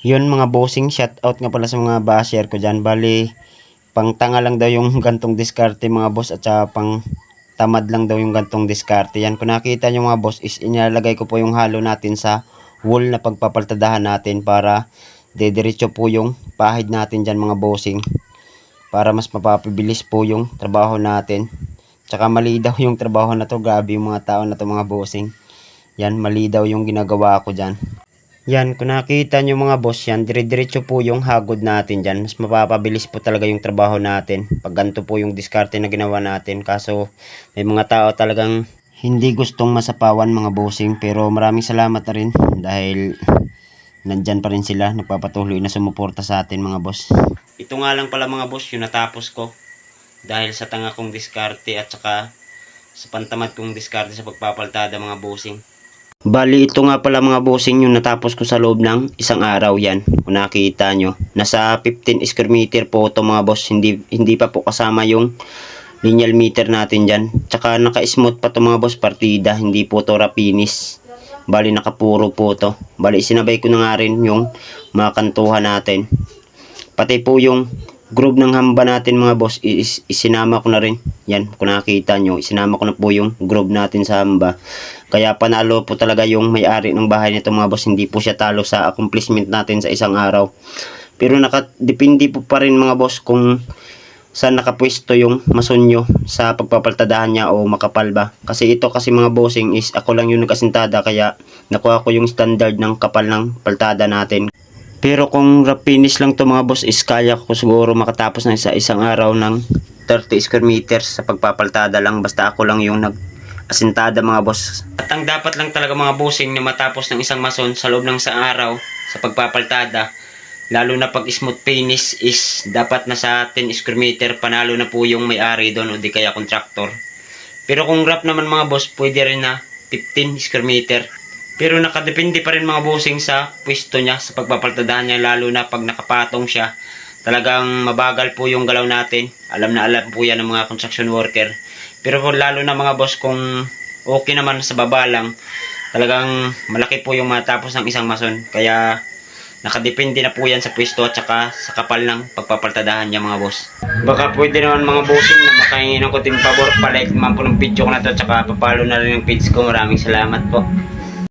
Yun mga bossing, shout out nga pala sa mga basher ko dyan. Bali, pang tanga lang daw yung gantong diskarte mga boss at saka pang tamad lang daw yung gantong diskarte. Yan, kung nakita nyo mga boss, is inalagay ko po yung halo natin sa wool na pagpapaltadahan natin para dediretso po yung pahid natin dyan mga bossing. Para mas mapapabilis po yung trabaho natin. Tsaka mali daw yung trabaho na to. Grabe yung mga tao na to mga bossing. Yan, mali daw yung ginagawa ko dyan. Yan, kung nakita nyo mga boss yan, dire-diretso po yung hagod natin dyan. Mas mapapabilis po talaga yung trabaho natin. Pag ganito po yung diskarte na ginawa natin. Kaso, may mga tao talagang hindi gustong masapawan mga bossing. Pero maraming salamat na rin dahil nandyan pa rin sila. Nagpapatuloy na sumuporta sa atin mga boss. Ito nga lang pala mga boss yung natapos ko. Dahil sa tanga kong diskarte at saka sa pantamad kong diskarte sa pagpapaltada mga bossing. Bali, ito nga pala mga bossing yung natapos ko sa loob ng isang araw yan. Kung nakita nyo. Nasa 15 square meter po ito mga boss. Hindi, hindi pa po kasama yung lineal meter natin dyan. Tsaka naka-smooth pa to mga boss partida. Hindi po to rapinis. Bali, nakapuro po to. Bali, sinabay ko na nga rin yung mga kantuhan natin. Pati po yung groove ng hamba natin mga boss is, isinama ko na rin. Yan kung nakita nyo isinama ko na po yung groove natin sa hamba. Kaya panalo po talaga yung may-ari ng bahay nito mga boss. Hindi po siya talo sa accomplishment natin sa isang araw. Pero nakadepende po pa rin mga boss kung saan nakapwesto yung mason sa pagpapaltadahan niya o makapal ba. Kasi ito kasi mga bossing is ako lang yung nagkasintada kaya nakuha ko yung standard ng kapal ng paltada natin pero kung finish lang to mga boss is kaya ko siguro makatapos ng isa isang araw ng 30 square meters sa pagpapaltada lang basta ako lang yung nag asintada mga boss. At ang dapat lang talaga mga bossing na matapos ng isang mason sa loob ng isang araw sa pagpapaltada lalo na pag smooth finish is dapat na sa 10 square meter panalo na po yung may-ari doon o di kaya contractor. Pero kung rough naman mga boss pwede rin na 15 square meter pero nakadepende pa rin mga bossing sa pwesto niya, sa pagpapaltadahan niya, lalo na pag nakapatong siya. Talagang mabagal po yung galaw natin. Alam na alam po yan ng mga construction worker. Pero kung lalo na mga boss, kung okay naman sa baba lang, talagang malaki po yung matapos ng isang mason. Kaya nakadepende na po yan sa pwesto at saka sa kapal ng pagpapaltadahan niya mga boss. Baka pwede naman mga bossing na makahingi ng kunting pabor, palike naman po ng video ko na to at saka papalo na rin yung page ko. Maraming salamat po.